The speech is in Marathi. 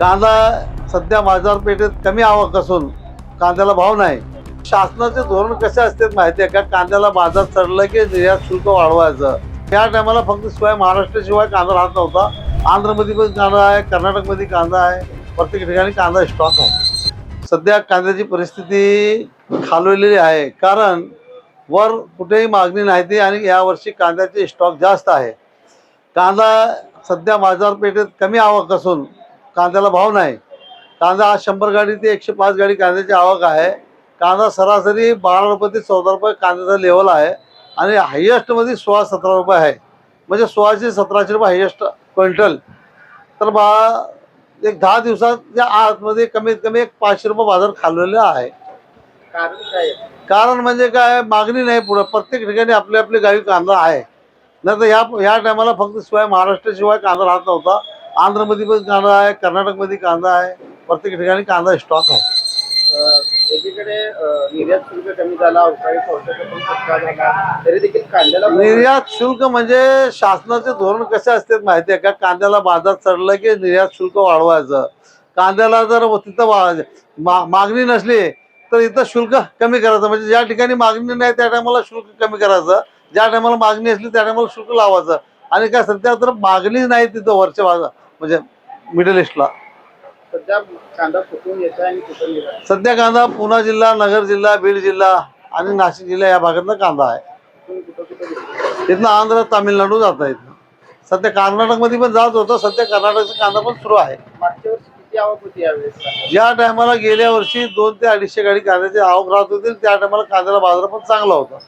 कांदा सध्या बाजारपेठेत कमी आवक असून कांद्याला भाव नाही. शासनाचे धोरण कसे असते माहिती आहे का? कांद्याला बाजार चढलं की निर्यात शुल्क वाढवायचं. त्या टायमाला फक्त शिवाय महाराष्ट्राशिवाय कांदा राहत नव्हता. आंध्रमध्ये पण कांदा आहे कर्नाटकमध्ये कांदा आहे. प्रत्येक ठिकाणी कांदा स्टॉक आहे. सध्या कांद्याची परिस्थिती खालवलेली आहे. कारण वर कुठेही मागणी नाही ती आणि यावर्षी कांद्याचे स्टॉक जास्त आहे. कांदा सध्या बाजारपेठेत कमी आवक असून कांद्याला भाव नाही. कांदा आज शंभर गाडी ते एकशे पाच गाडी कांद्याची आवक आहे. कांदा सरासरी बारा रुपये ते चौदा रुपये कांद्याचा लेवल आहे. आणि हायेस्टमध्ये सोळा सतरा रुपये आहे. म्हणजे सोळाशे सतराशे रुपये हायेस्ट क्विंटल तर बा एक दहा दिवसाच्या आतमध्ये कमीत कमी एक पाचशे रुपये बाजार खाल्लेला आहे. कारण काय? कारण म्हणजे काय मागणी नाही पुढं. प्रत्येक ठिकाणी आपली आपली गावी कांदा आहे. नाही तर ह्या ह्या टायमाला फक्त शिवाय महाराष्ट्राशिवाय कांदा राहत नव्हता. आंध्रमध्ये पण कांदा आहे कर्नाटकमध्ये कांदा आहे प्रत्येक ठिकाणी कांदा स्टॉक आहे. एकीकडे निर्यात शुल्क कमी झाला अवकाळी पावसाचा पण फटका झाला. तरी देखील कांद्याला भाव नाही. निर्यात शुल्क म्हणजे शासनाचे धोरण कसे असते माहिती आहे का? कांद्याला बाजार चढलं की निर्यात शुल्क वाढवायचं. कांद्याला जर तिथं मागणी नसली तर इथं शुल्क कमी करायचं. म्हणजे ज्या ठिकाणी मागणी नाही त्या टायमाला शुल्क कमी करायचं. ज्या टायमाला मागणी असली त्या टायमाला शुल्क लावायचं. आणि काय सध्या तर मागणी नाही तिथं वरच्या बाजू म्हणजे मिडल ईस्टला सध्या कांदा कुठून येत आहे आणि कुठून गेला सध्या कांदा पुणे जिल्हा नगर जिल्हा बीड जिल्हा आणि नाशिक जिल्हा या भागातला कांदा आहे. कुठून कुठं कुठं गेला? तिथनं आंध्र तामिळनाडू जाता येतं सध्या कर्नाटकमध्ये पण जात होतं सध्या कर्नाटकचा कांदा पण सुरू आहे. मागच्या वर्षी किती आवक होती यावेळेस? ज्या टायमाला गेल्या वर्षी दोन ते अडीचशे गाडी कांद्याची आवक राहत होती त्या टायमाला कांद्याला बाजार पण चांगला होता.